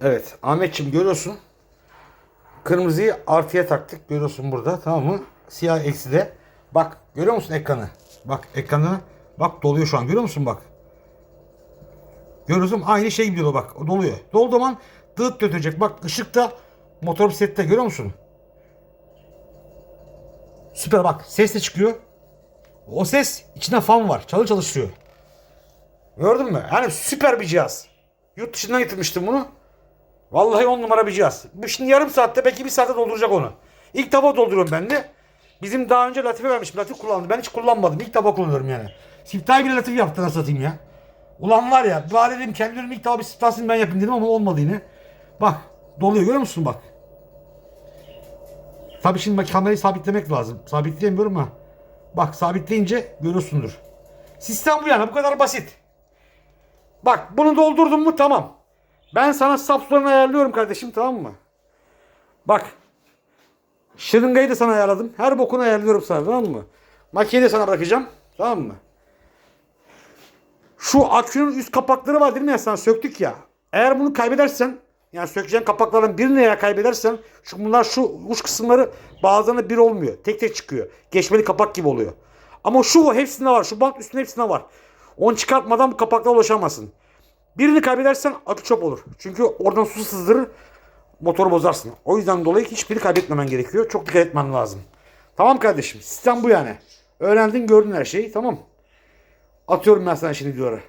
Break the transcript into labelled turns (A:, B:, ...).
A: Evet Ahmetçim görüyorsun. Kırmızıyı artıya taktık. Görüyorsun burada tamam mı? Siyah eksi de. Bak görüyor musun ekranı? Bak ekranı. Bak doluyor şu an görüyor musun bak. Görüyorsun aynı şey gidiyor bak. O doluyor. Dolduğu zaman dıt götürecek. Bak ışıkta motor sette görüyor musun? Süper bak ses de çıkıyor. O ses içinde fan var. Çalı çalışıyor. Gördün mü? Yani süper bir cihaz. Yurt dışından getirmiştim bunu. Vallahi on numara bir cihaz. Bu şimdi yarım saatte belki bir saatte dolduracak onu. İlk defa dolduruyorum ben de. Bizim daha önce Latife vermiştim. Latif kullandım. Ben hiç kullanmadım. İlk defa kullanıyorum yani. Siftahı bile Latif yaptı nasıl satayım ya. Ulan var ya. Bari dedim kendilerim ilk defa bir siftahsını ben yapayım dedim ama olmadı yine. Bak. Doluyor görüyor musun bak. Tabii şimdi bak kamerayı sabitlemek lazım. Sabitleyemiyorum ama. Bak sabitleyince görüyorsundur. Sistem bu yani. Bu kadar basit. Bak bunu doldurdun mu tamam. Ben sana saplarını ayarlıyorum kardeşim tamam mı? Bak. Şırıngayı da sana ayarladım. Her bokunu ayarlıyorum sana tamam mı? Makineyi de sana bırakacağım. Tamam mı? Şu akünün üst kapakları var değil mi ya sana söktük ya. Eğer bunu kaybedersen yani sökeceğin kapaklardan birini eğer kaybedersen şu bunlar şu uç kısımları bazılarında bir olmuyor. Tek tek çıkıyor. Geçmeli kapak gibi oluyor. Ama şu hepsinde var. Şu bant üstünde hepsinde var. Onu çıkartmadan bu kapaklara ulaşamazsın. Birini kaybedersen akü çöp olur. Çünkü oradan su sızdırır motoru bozarsın. O yüzden dolayı hiçbiri kaybetmemen gerekiyor. Çok dikkat etmen lazım. Tamam kardeşim. Sistem bu yani. Öğrendin gördün her şeyi. Tamam. Atıyorum ben sana şimdi videoları.